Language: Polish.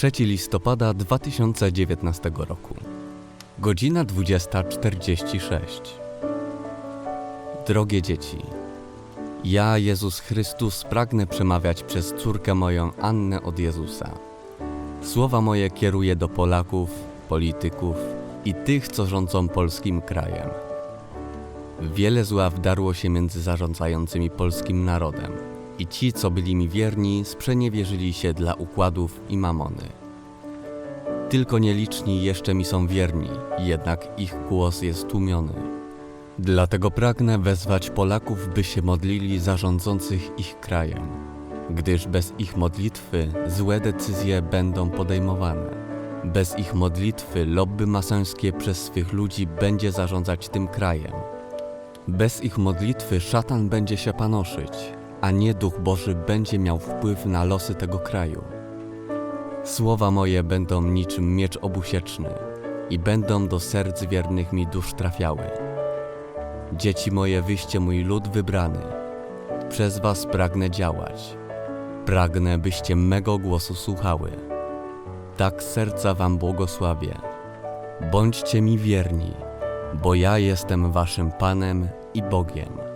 3 listopada 2019 roku. Godzina 20.46. Drogie dzieci, ja, Jezus Chrystus, pragnę przemawiać przez córkę moją Annę od Jezusa. Słowa moje kieruję do Polaków, polityków i tych, co rządzą polskim krajem. Wiele zła wdarło się między zarządzającymi polskim narodem i ci, co byli mi wierni, sprzeniewierzyli się dla układów i mamony. Tylko nieliczni jeszcze mi są wierni, jednak ich głos jest tłumiony. Dlatego pragnę wezwać Polaków, by się modlili za rządzących ich krajem, gdyż bez ich modlitwy złe decyzje będą podejmowane. Bez ich modlitwy lobby masońskie przez swych ludzi będzie zarządzać tym krajem. Bez ich modlitwy szatan będzie się panoszyć, a nie Duch Boży będzie miał wpływ na losy tego kraju. Słowa moje będą niczym miecz obusieczny i będą do serc wiernych mi dusz trafiały. Dzieci moje, wyście mój lud wybrany. Przez was pragnę działać. Pragnę, byście mego głosu słuchały. Tak serca wam błogosławię. Bądźcie mi wierni, bo ja jestem waszym Panem i Bogiem.